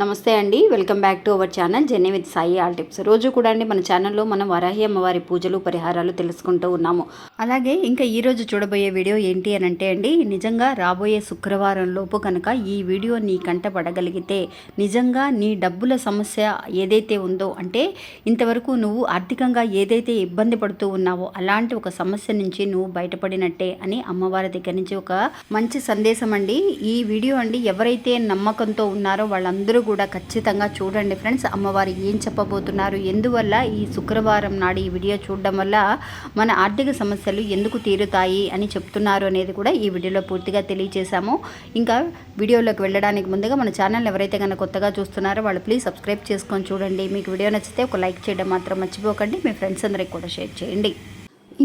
నమస్తే అండి. Welcome back to our channel Jenny with Sai all tips. రోజు కూడా అండి మన ఛానల్లో మనం వరాహి అమ్మవారి పూజలు పరిహారాలు తెలుసుకుంటూ ఉన్నాము. అలాగే ఇంకా ఈ రోజు చూడబోయే వీడియో ఏంటి అని అంటే అండి నిజంగా రాబోయే శుక్రవారం లోపు కనుక ఈ వీడియో నీ కంట పడగలిగితే నిజంగా నీ డబ్బుల సమస్య ఏదైతే ఉందో అంటే ఇంతవరకు నువ్వు ఆర్థికంగా ఏదైతే ఇబ్బంది పడుతూ ఉన్నావో అలాంటి ఒక సమస్య నుంచి నువ్వు బయటపడినట్టే అని అమ్మవారి దగ్గర నుంచి ఒక మంచి సందేశం అండి. ఈ వీడియో అండి ఎవరైతే నమ్మకంతో ఉన్నారో వాళ్ళందరూ కూడా ఖచ్చితంగా చూడండి ఫ్రెండ్స్. అమ్మవారు ఏం చెప్పబోతున్నారు? ఎందువల్ల ఈ శుక్రవారం నాడు ఈ వీడియో చూడడం వల్ల మన ఆర్థిక సమస్యలు ఎందుకు తీరుతాయి అని చెప్తున్నారు అనేది కూడా ఈ వీడియోలో పూర్తిగా తెలియజేశాము ఇంకా వీడియోలోకి వెళ్ళడానికి ముందుగా మన ఛానల్ ఎవరైతే కనుక కొత్తగా చూస్తున్నారో వాళ్ళు ప్లీజ్ సబ్స్క్రైబ్ చేసుకొని చూడండి. మీకు వీడియో నచ్చితే ఒక లైక్ చేయడం మాత్రం మర్చిపోకండి. మీ ఫ్రెండ్స్ అందరికి కూడా షేర్ చేయండి.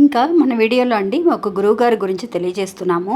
ఇంకా మన వీడియోలో అండి ఒక గురువుగారి గురించి తెలియజేస్తున్నాము.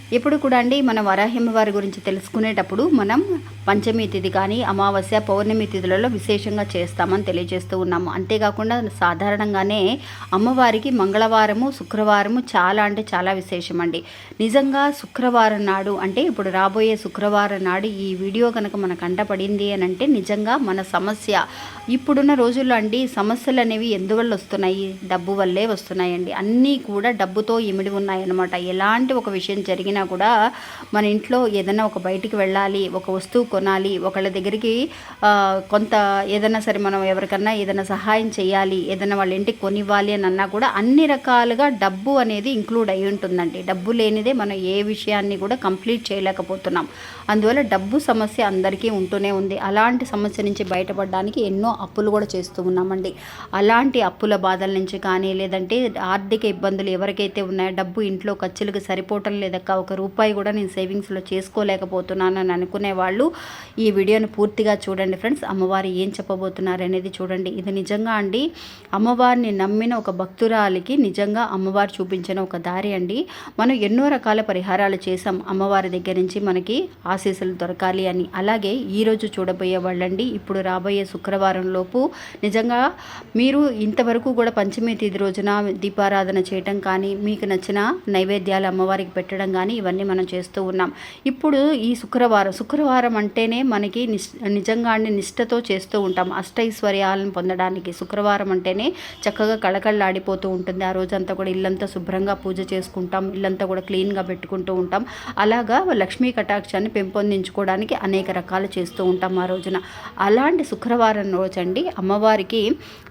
ఎప్పుడు కూడా అండి మన వరాహిమ వారి గురించి తెలుసుకునేటప్పుడు మనం పంచమి తిథి కానీ అమావాస్య పౌర్ణమి తిథులలో విశేషంగా చేస్తామని తెలియజేస్తూ ఉన్నాము. అంతేకాకుండా సాధారణంగానే అమ్మవారికి మంగళవారము శుక్రవారము చాలా అంటే చాలా విశేషం అండి నిజంగా శుక్రవారం నాడు అంటే ఇప్పుడు రాబోయే శుక్రవారం నాడు ఈ వీడియో కనుక మన కంట పడింది అని అంటే నిజంగా మన సమస్య. ఇప్పుడున్న రోజుల్లో అండి సమస్యలు అనేవి ఎందువల్ల వస్తున్నాయి? డబ్బు వల్లే వస్తున్నాయండి. అన్నీ కూడా డబ్బుతో ఇమిడి ఉన్నాయన్నమాట. ఎలాంటి ఒక విషయం జరిగినా కూడా మన ఇంట్లో ఏదైనా ఒక బయటికి వెళ్ళాలి ఒక వస్తువు కొనాలి ఒకళ్ళ దగ్గరికి కొంత ఏదైనా సరే మనం ఎవరికన్నా ఏదైనా సహాయం చేయాలి ఏదైనా వాళ్ళ ఇంటికి కొనివ్వాలి అని అన్నా కూడా అన్ని రకాలుగా డబ్బు అనేది ఇంక్లూడ్ అయి ఉంటుందండి. డబ్బు లేనిదే మనం ఏ విషయాన్ని కూడా కంప్లీట్ చేయలేకపోతున్నాం. అందువల్ల డబ్బు సమస్య అందరికీ ఉంటూనే ఉంది. అలాంటి సమస్య నుంచి బయటపడడానికి ఎన్నో అప్పులు కూడా చేస్తూ ఉన్నామండి. అలాంటి అప్పుల బాధల నుంచి కానీ లేదంటే ఆర్థిక ఇబ్బందులు ఎవరికైతే ఉన్నాయో డబ్బు ఇంట్లో ఖర్చులకు సరిపోవటం లేదక్క ఒక రూపాయి కూడా నేను సేవింగ్స్లో చేసుకోలేకపోతున్నాను అని అనుకునే వాళ్ళు ఈ వీడియోని పూర్తిగా చూడండి ఫ్రెండ్స్. అమ్మవారు ఏం చెప్పబోతున్నారు అనేది చూడండి. ఇది నిజంగా అండి అమ్మవారిని నమ్మిన ఒక భక్తురాలికి నిజంగా అమ్మవారు చూపించిన ఒక దారి అండి. మనం ఎన్నో రకాల పరిహారాలు చేసాం అమ్మవారి దగ్గర నుంచి మనకి ఆశీస్సులు దొరకాలి అని. అలాగే ఈరోజు చూడబోయే వాళ్ళండి ఇప్పుడు రాబోయే శుక్రవారం లోపు నిజంగా మీరు ఇంతవరకు కూడా పంచమి తిథి రోజున దీపారాధన చేయటం కానీ మీకు నచ్చిన నైవేద్యాలు అమ్మవారికి పెట్టడం కానీ ఇవన్నీ మనం చేస్తూ ఉన్నాం. ఇప్పుడు ఈ శుక్రవారం శుక్రవారం అంటేనే మనకి నిజంగా నిష్టతో చేస్తూ ఉంటాం. అష్టైశ్వర్యాలను పొందడానికి శుక్రవారం అంటేనే చక్కగా కళకళలాడిపోతూ ఉంటుంది. ఆ రోజంతా కూడా ఇల్లంతా శుభ్రంగా పూజ చేసుకుంటాం. ఇల్లంతా కూడా క్లీన్గా పెట్టుకుంటూ ఉంటాం. అలాగా లక్ష్మీ కటాక్షాన్ని పెంపొందించుకోవడానికి అనేక రకాలు చేస్తూ ఉంటాం ఆ రోజున. అలాంటి శుక్రవారం రోజండి అమ్మవారికి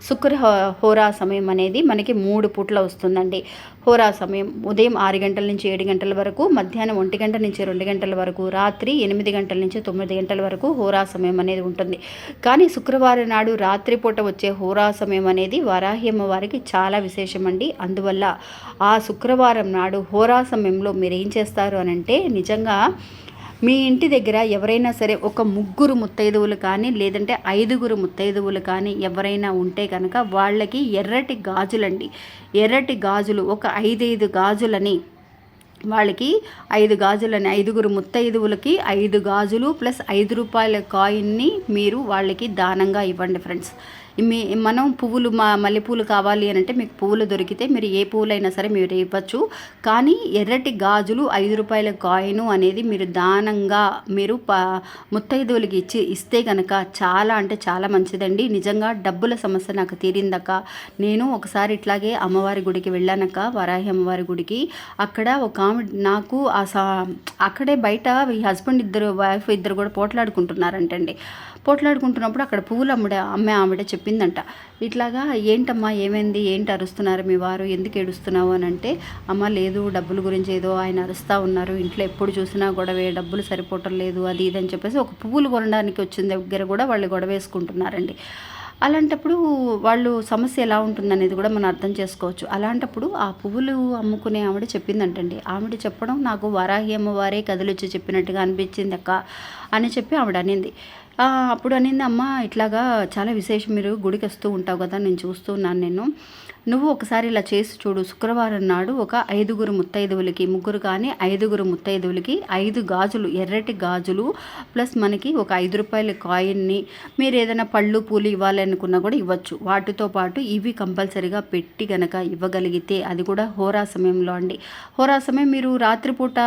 శుక్ర హోరా సమయం అనేది మనకి మూడు పూట్ల వస్తుందండి. హోరా సమయం ఉదయం ఆరు గంటల నుంచి ఏడు గంటల వరకు మధ్యాహ్నం ఒంటి గంట నుంచి రెండు గంటల వరకు రాత్రి ఎనిమిది గంటల నుంచి తొమ్మిది గంటల వరకు హోరా సమయం అనేది ఉంటుంది. కానీ శుక్రవారం నాడు రాత్రిపూట వచ్చే హోరా సమయం అనేది వరాహ్యమ్మ వారికి చాలా విశేషం అండి అందువల్ల ఆ శుక్రవారం నాడు హోరా సమయంలో మీరు ఏం చేస్తారు అని అంటే నిజంగా మీ ఇంటి దగ్గర ఎవరైనా సరే ఒక ముగ్గురు ముత్తైదువులు కానీ లేదంటే ఐదుగురు ముత్తైదువులు కానీ ఎవరైనా ఉంటే కనుక వాళ్ళకి ఎర్రటి గాజులండి. ఎర్రటి గాజులు ఒక ఐదైదు గాజులని వాళ్ళకి ఐదు గాజులని ఐదుగురు ముత్తైదువులకి ఐదు గాజులు ప్లస్ ఐదు రూపాయల కాయిన్ని మీరు వాళ్ళకి దానంగా ఇవ్వండి ఫ్రెండ్స్. మీ మనం పువ్వులు మా మల్లెపూలు కావాలి అని అంటే మీకు పువ్వులు దొరికితే మీరు ఏ పువ్వులైనా సరే మీరు ఇవ్వచ్చు. కానీ ఎర్రటి గాజులు ఐదు రూపాయల కాయిన్ అనేది మీరు దానంగా మీరు ప ముత్తైదువులకి ఇచ్చి ఇస్తే కనుక చాలా అంటే చాలా మంచిదండి. నిజంగా డబ్బుల సమస్య నాకు తీరిందక్క. నేను ఒకసారి ఇట్లాగే అమ్మవారి గుడికి వెళ్ళానక వరాహి అమ్మవారి గుడికి. అక్కడ ఒక ఆమె నాకు ఆ సా అక్కడే బయట ఈ హస్బెండ్ ఇద్దరు వైఫ్ ఇద్దరు కూడా పోట్లాడుకుంటున్నారంటండి. పోట్లాడుకుంటున్నప్పుడు అక్కడ పువ్వులు అమ్ముడే అమ్మే ఆవిడ చెప్పిందంట. ఇట్లాగా ఏంటమ్మా ఏమైంది? ఏంటి అరుస్తున్నారు మీ వారు? ఎందుకు ఏడుస్తున్నావు? అని అంటే అమ్మ లేదు డబ్బుల గురించి ఏదో ఆయన అరుస్తూ ఉన్నారు. ఇంట్లో ఎప్పుడు చూసినా గొడవే డబ్బులు సరిపోవటం లేదు అది ఇది అని చెప్పేసి ఒక పువ్వులు కొనడానికి వచ్చిన దగ్గర కూడా వాళ్ళు గొడవ వేసుకుంటున్నారండి. అలాంటప్పుడు వాళ్ళు సమస్య ఎలా ఉంటుందనేది కూడా మనం అర్థం చేసుకోవచ్చు. అలాంటప్పుడు ఆ పువ్వులు అమ్ముకునే ఆవిడ చెప్పిందంటండి. ఆవిడ చెప్పడం నాకు వారాహి అమ్మవారే కదిలొచ్చి చెప్పినట్టుగా అనిపించింది అక్క అని చెప్పి ఆవిడ అనింది. అప్పుడు అనింది అమ్మ ఇట్లాగా చాలా విశేషం. మీరు గుడికి వస్తూ ఉంటావు కదా నేను చూస్తున్నాను నేను నువ్వు ఒకసారి ఇలా చేసి చూడు. శుక్రవారం నాడు ఒక ఐదుగురు ముత్తైదువులకి ముగ్గురు కానీ ఐదుగురు ముత్తైదువులకి ఐదు గాజులు ఎర్రటి గాజులు ప్లస్ మనకి ఒక ఐదు రూపాయల కాయిన్ని మీరు ఏదైనా పళ్ళు పూలు ఇవ్వాలనుకున్నా కూడా ఇవ్వచ్చు. వాటితో పాటు ఇవి కంపల్సరీగా పెట్టి గనక ఇవ్వగలిగితే అది కూడా హోరా సమయంలో అండి. హోరా సమయం మీరు రాత్రిపూట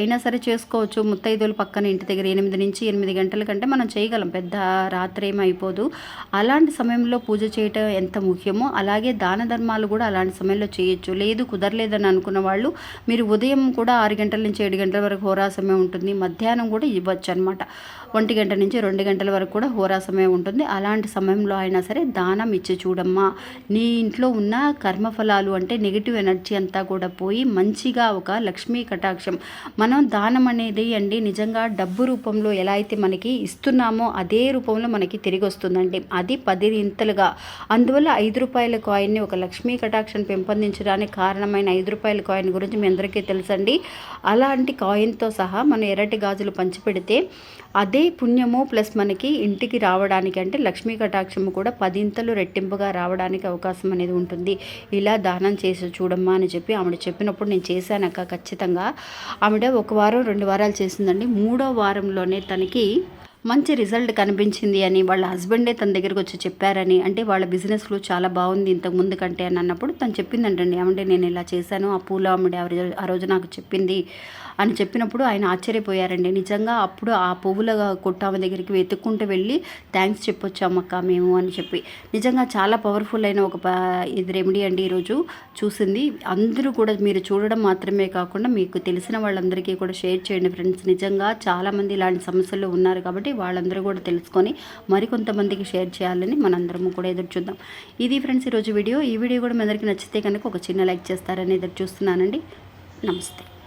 అయినా సరే చేసుకోవచ్చు. ముత్తైదువుల పక్కన ఇంటి దగ్గర ఎనిమిది నుంచి ఎనిమిది గంటల కంటే మనం చేయగలం. పెద్ద రాత్రి ఏమైపోదు. అయిపోదు అలాంటి సమయంలో పూజ చేయటం ఎంత ముఖ్యమో అలాగే దాన ధర్మాలు కూడా అలాంటి సమయంలో చేయొచ్చు. లేదు కుదరలేదని అనుకున్న వాళ్ళు మీరు ఉదయం కూడా ఆరు గంటల నుంచి ఏడు గంటల వరకు హోరా సమయం ఉంటుంది. మధ్యాహ్నం కూడా ఇవ్వచ్చు అనమాట ఒంటి గంట నుంచి రెండు గంటల వరకు కూడా హోరా సమయం ఉంటుంది. అలాంటి సమయంలో అయినా సరే దానం ఇచ్చి చూడమ్మా. నీ ఇంట్లో ఉన్న కర్మఫలాలు అంటే నెగిటివ్ ఎనర్జీ అంతా కూడా పోయి మంచిగా ఒక లక్ష్మీ కటాక్షం. మనం దానం అనేది అండి నిజంగా డబ్బు రూపంలో ఎలా అయితే మనకి ఇస్తున్నామో అదే రూపంలో మనకి తిరిగి వస్తుందండి. అది పది ఇంతలుగా. అందువల్ల ఐదు రూపాయల కాయిన్ని ఒక లక్ష్మీ కటాక్షం పెంపొందించడానికి కారణమైన ఐదు రూపాయల కాయిన్ గురించి మీ అందరికీ తెలుసండి. అలాంటి కాయిన్తో సహా మనం ఎర్రటి గాజులు పంచిపెడితే అదే పుణ్యము ప్లస్ మనకి ఇంటికి రావడానికి అంటే లక్ష్మీ కటాక్షము కూడా పదింతలు రెట్టింపుగా రావడానికి అవకాశం అనేది ఉంటుంది. ఇలా దానం చేసి చూడమ్మా అని చెప్పి ఆవిడ చెప్పినప్పుడు నేను చేశానక్క ఖచ్చితంగా. ఆవిడ ఒక వారం రెండు వారాలు చేసిందండి. మూడో వారంలోనే తనకి మంచి రిజల్ట్ కనిపించింది అని వాళ్ళ హస్బెండే తన దగ్గరకు వచ్చి చెప్పారని అంటే వాళ్ళ బిజినెస్లో చాలా బాగుంది ఇంతకు ముందు కంటే అని అన్నప్పుడు తను చెప్పిందంటండి. ఏమంటే నేను ఇలా చేశాను. ఆ పూల ఆవిడ ఆ రోజు- ఆ రోజు నాకు చెప్పింది. అని చెప్పినప్పుడు ఆయన ఆశ్చర్యపోయారండి. నిజంగా అప్పుడు ఆ పువ్వుల కొట్టామ దగ్గరికి వెతుక్కుంటూ వెళ్ళి థ్యాంక్స్ చెప్పొచ్చామక్క మేము అని చెప్పి. నిజంగా చాలా పవర్ఫుల్ అయిన ఒక ఇది రెమెడీ అండి ఈరోజు చూసింది. అందరూ కూడా మీరు చూడడం మాత్రమే కాకుండా మీకు తెలిసిన వాళ్ళందరికీ కూడా షేర్ చేయండి ఫ్రెండ్స్. నిజంగా చాలామంది ఇలాంటి సమస్యలు ఉన్నారు కాబట్టి వాళ్ళందరూ కూడా తెలుసుకొని మరికొంతమందికి షేర్ చేయాలని మనందరము కూడా ఎదురు చూద్దాం. ఇది ఫ్రెండ్స్ ఈరోజు వీడియో. ఈ వీడియో కూడా మీ అందరికీ నచ్చితే కనుక ఒక చిన్న లైక్ చేస్తారని ఎదురు చూస్తున్నానండి. నమస్తే.